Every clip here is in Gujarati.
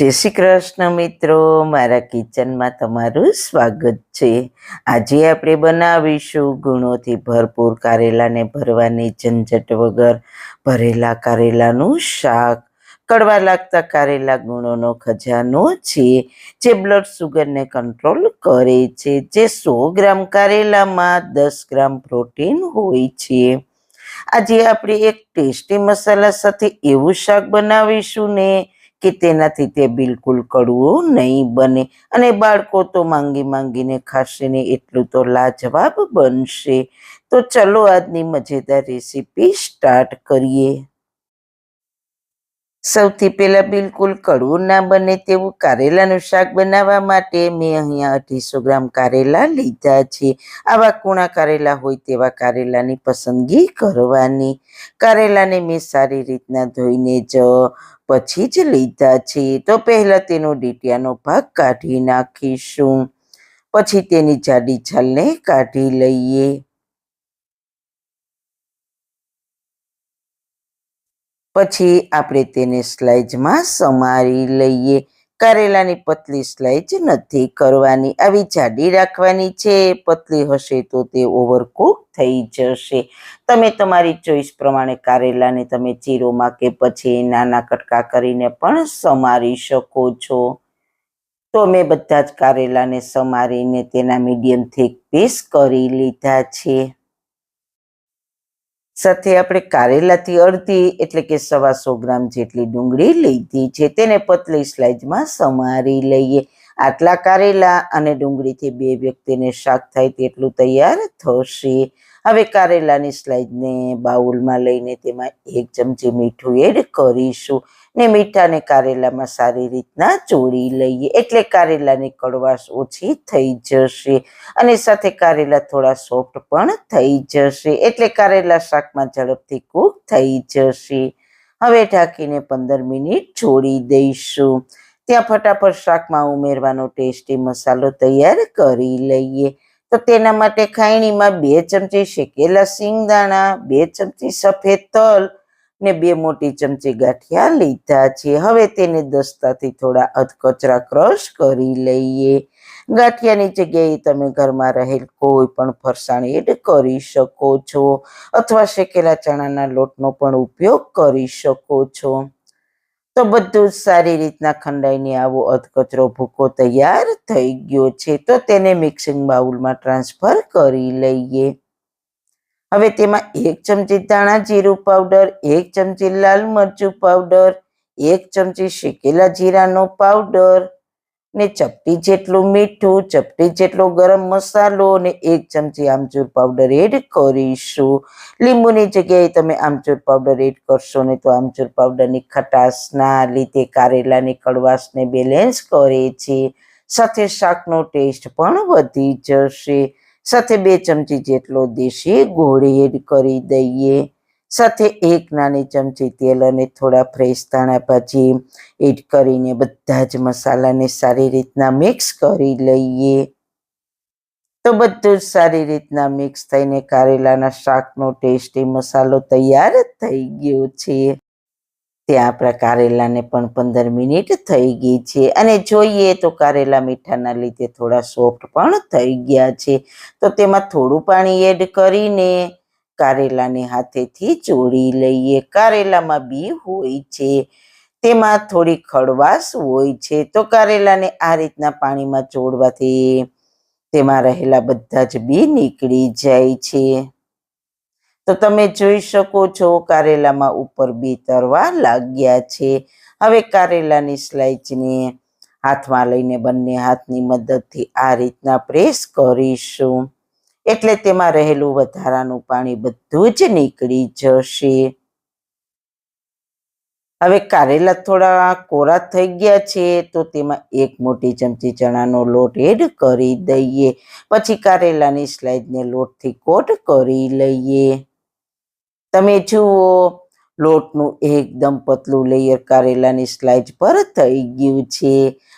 જય શ્રી કૃષ્ણ મિત્રો. મારા કિચનમાં તમારું સ્વાગત છે. આજે આપણે બનાવીશું ગુણોથી ભરપૂર કારેલાને ભરવાની ઝંઝટ વગર ભરેલા કારેલાનું શાક. કડવા લાગતા કારેલા ગુણોનો ખજાનો છે, જે બ્લડ શુગરને કંટ્રોલ કરે છે, જે સો ગ્રામ કારેલામાં દસ ગ્રામ પ્રોટીન હોય છે. આજે આપણે એક ટેસ્ટી મસાલા સાથે એવું શાક બનાવીશું ને કે તેનાથી તે બિલકુલ કડવું નહીં બને. અને બાળકો તો માંગી માંગીને ખાશે ને એટલું તો લાજવાબ બનશે. તો ચલો આજની મજેદાર રેસીપી સ્ટાર્ટ કરીએ. સૌથી પહેલાં બિલકુલ કડવું ના બને તેવું કારેલાનું શાક બનાવવા માટે મેં અહીંયા અઢીસો ગ્રામ કારેલા લીધા છે. આવા કૂણા કારેલા હોય તેવા કારેલાની પસંદગી કરવાની. કારેલાને મેં સારી રીતના ધોઈને જ પછી જ લીધા છે. તો પહેલાં તેનો ડીટિયાનો ભાગ કાઢી નાખીશું. પછી તેની જાડી છાલને કાઢી લઈએ. પછી આપણે તેને સ્લાઇજમાં સમારી લઈએ. કારેલાની પતલી સ્લાઇજ નથી કરવાની, આવી જાડી રાખવાની છે. પતલી હશે તો તે ઓવરકુક થઈ જશે. તમે તમારી ચોઈસ પ્રમાણે કારેલાને તમે ચીરોમાં કે પછી નાના કટકા કરીને પણ સમારી શકો છો. તો મેં બધા જ કારેલાને સમારીને તેના મીડિયમ થીક પીસ કરી લીધા છે. સાથે આપણે કારેલાથી અડધી, એટલે કે સવાસો ગ્રામ જેટલી ડુંગળી લીધી છે, તેને પતલી સ્લાઇડમાં સમારી લઈએ. આટલા કારેલા અને ડુંગળીથી બે વ્યક્તિને શાક થાય તેટલું તૈયાર થશે. હવે કારેલાની સ્લાઇડને બાઉલમાં લઈને તેમાં એક ચમચી મીઠું એડ કરીશું ને મીઠાને કારેલામાં સારી રીતના ચોળી લઈએ. એટલે કારેલાની કડવાશ ઓછી થઈ જશે અને સાથે કારેલા થોડા સોફ્ટ પણ થઈ જશે. એટલે કારેલા શાકમાં ઝડપથી કૂક થઈ જશે. હવે ઢાંકીને પંદર મિનિટ છોડી દઈશું. ત્યાં ફટાફટ શાકમાં ઉમેરવાનો ટેસ્ટી મસાલો તૈયાર કરી લઈએ. તો તેના માટે ખાયણીમાં બે ચમચી શેકેલા સિંગદાણા, બે ચમચી સફેદ તલ ને બે મોટી ચમચી ગાંઠિયા લીધા છે. હવે તેને દસ્તાથી થોડા અધકચરા ક્રશ કરી લઈએ. ગાંઠિયાની જગ્યાએ તમે ઘરમાં રહેલ કોઈ પણ ફરસાણ એડ કરી શકો છો અથવા શેકેલા ચણાના લોટનો પણ ઉપયોગ કરી શકો છો. તો બધું સારી રીતના ખંડાઈને આવો અધકચરો ભૂકો તૈયાર થઈ ગયો છે. તો તેને મિક્સિંગ બાઉલમાં ટ્રાન્સફર કરી લઈએ. હવે તેમાં એક ચમચી ધાણા જીરું પાવડર એક ચમચી લાલ મરચું પાવડર એક ચમચી શેકેલા જીરાનો પાવડર ને ચપટી જેટલું મીઠું, ચપટી જેટલો ગરમ મસાલો અને એક ચમચી આમચૂર પાવડર એડ કરીશું. લીંબુની જગ્યાએ તમે આમચૂર પાવડર એડ કરશો ને તો આમચૂર પાવડરની ખટાશના લીધે કારેલાની કડવાશને બેલેન્સ કરે છે. સાથે શાકનો ટેસ્ટ પણ વધી જશે. સાથે બે ચમચી જેટલો દેશી ગોળ એડ કરી દઈએ. સાથે એક નાની ચમચી તેલ અને થોડા ફ્રેશ ધાણા ભાજી એડ કરીને બધા જ મસાલાને સારી રીતના મિક્સ કરી લઈએ. તો બધું જ સારી રીતના મિક્સ થઈને કારેલાના શાકનો ટેસ્ટી મસાલો તૈયાર થઈ ગયો છે. ત્યાં આપણા કારેલાને પણ પંદર મિનિટ થઈ ગઈ છે. અને જોઈએ તો કારેલા મીઠાના લીધે થોડા સોફ્ટ પણ થઈ ગયા છે. તો તેમાં થોડું પાણી એડ કરીને કારેલાને હાથેથી ચોળી લઈએ. કારેલામાં બી હોય છે. તેમાં થોડી ખડવાશ હોય છે. તો કારેલાને આ રીતના પાણીમાં ચોળવાથી તેમાં રહેલા બધા જ બી નીકળી જાય છે. તો તમે જોઈ શકો છો કારેલામાં ઉપર બી તરવા લાગ્યા છે. હવે કારેલાની સ્લાઇચને હાથમાં લઈને બંને હાથની મદદથી આ રીતના પ્રેસ કરીશું. એટલે તેમાં રહેલું વધારાનું પાણી બધું જ નીકળી જશે. હવે કારેલા થોડા કોરા થઈ ગયા છે, તો તેમાં એક મોટી ચમચી ચણાનો લોટ એડ કરી દઈએ. પછી કારેલાની સ્લાઇડને લોટથી કોટ કરી લઈએ. તમે જુઓ લોટનું એકદમ પતલું લેયર કારેલાની સ્લાઇડ પર થઈ ગયું છે.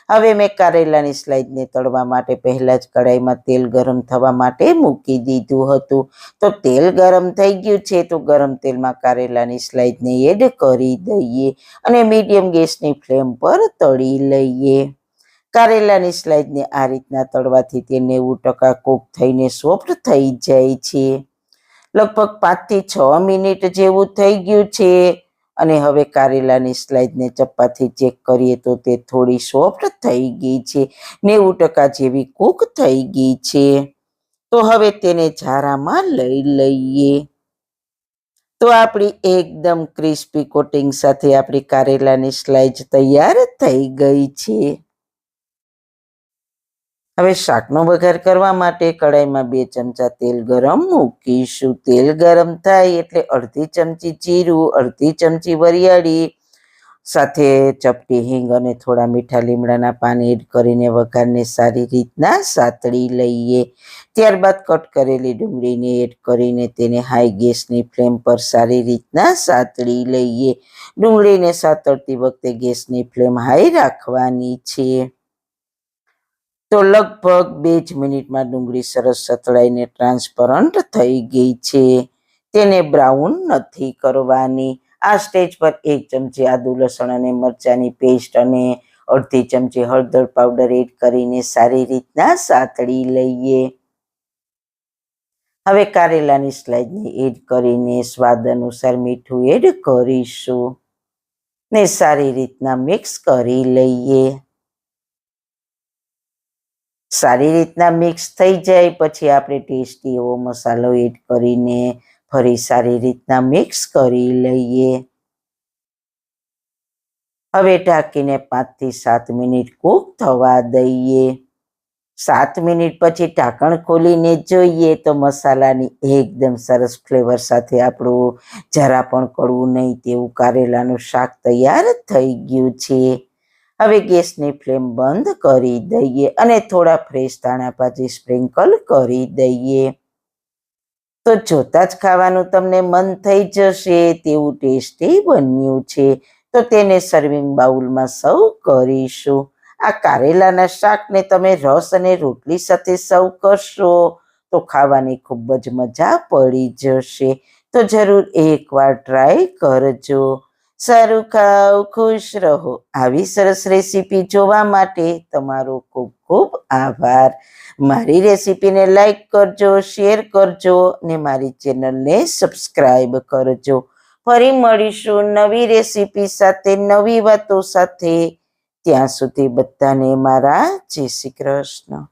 હવે મેં કારેલાની સ્લાઇડને તળવા માટે પહેલાં જ કડાઈમાં તેલ ગરમ થવા માટે મૂકી દીધું હતું. તો તેલ ગરમ થઈ ગયું છે તો ગરમ તેલમાં કારેલાની સ્લાઇડને એડ કરી દઈએ અને મીડિયમ ગેસની ફ્લેમ પર તળી લઈએ. કારેલાની સ્લાઇડને આ રીતના તળવાથી તે નેવું ટકા કૂક થઈને સોફ્ટ થઈ જાય છે. લગભગ પાંચથી છ મિનિટ જેવું થઈ ગયું છે. અને હવે કારેલાની સ્લાઇડને ચપ્પાથી ચેક કરીએ તો તે થોડી સોફ્ટ થઈ ગઈ છે. નેવું ટકા જેવી કૂક થઈ ગઈ છે. તો હવે તેને ઝારામાં લઈ લઈએ. તો આપણી એકદમ ક્રિસ્પી કોટિંગ સાથે આપણી કારેલાની સ્લાઇડ તૈયાર થઈ ગઈ છે. હવે શાકનો વઘાર કરવા માટે કડાઈમાં બે ચમચા તેલ ગરમ મૂકીશું. તેલ ગરમ થાય એટલે અડધી ચમચી જીરું, અડધી ચમચી વરિયાળી, સાથે ચપટી હિંગ અને થોડા મીઠા લીમડાના પાન એડ કરીને વઘારને સારી રીતના સાતળી લઈએ. ત્યારબાદ કટ કરેલી ડુંગળીને એડ કરીને તેને હાઈ ગેસની ફ્લેમ પર સારી રીતના સાતળી લઈએ. ડુંગળીને સાતળતી વખતે ગેસની ફ્લેમ હાઈ રાખવાની છે. તો લગભગ બે જ મિનિટમાં ડુંગળી સરસ સતળાઈને ટ્રાન્સપરન્ટ થઈ ગઈ છે. તેને બ્રાઉન નથી કરવાની. આ સ્ટેજ પર એક ચમચી આદુ, લસણ અને મરચાંની પેસ્ટ અને અડધી ચમચી હળદર પાવડર એડ કરીને સારી રીતના સાતળી લઈએ. હવે કારેલાની સ્લાઇડને એડ કરીને સ્વાદ અનુસાર મીઠું એડ કરીશું. ને સારી રીતના મિક્સ કરી લઈએ. સારી રીતના મિક્સ થઈ જાય, પછી આપણે ટેસ્ટી એવો મસાલો એડ કરીને ફરી સારી રીતના મિક્સ કરી લઈએ. હવે ઢાંકીને પાંચથી સાત મિનિટ કૂક થવા દઈએ. સાત મિનિટ પછી ઢાંકણ ખોલીને જોઈએ તો મસાલાની એકદમ સરસ ફ્લેવર સાથે આપણું જરા પણ કડવું નહીં તેવું કારેલાનું શાક તૈયાર થઈ ગયું છે. હવે ગેસની ફ્લેમ બંધ કરી દઈએ અને થોડા ફ્રેશ ધાણા ભાજી સ્પ્રિંકલ કરી દઈએ. તો જોતા જ ખાવાનું તમને મન થઈ જશે તેવું ટેસ્ટી બન્યું છે. તો તેને સર્વિંગ બાઉલમાં સર્વ કરીશું. આ કારેલાના શાકને તમે રસ અને રોટલી સાથે સર્વ કરશો તો ખાવાની ખૂબ જ મજા પડી જશે. તો જરૂર એકવાર ટ્રાય કરજો. સારું ખાવ, ખુશ રહો. આવી સરસ રેસીપી જોવા માટે તમારો ખૂબ ખૂબ આભાર. મારી રેસીપીને લાઈક કરજો, શેર કરજો ને મારી ચેનલને સબસ્ક્રાઈબ કરજો. ફરી મળીશું નવી રેસીપી સાથે, નવી વાતો સાથે. ત્યાં સુધી બધાને મારા જય શ્રી કૃષ્ણ.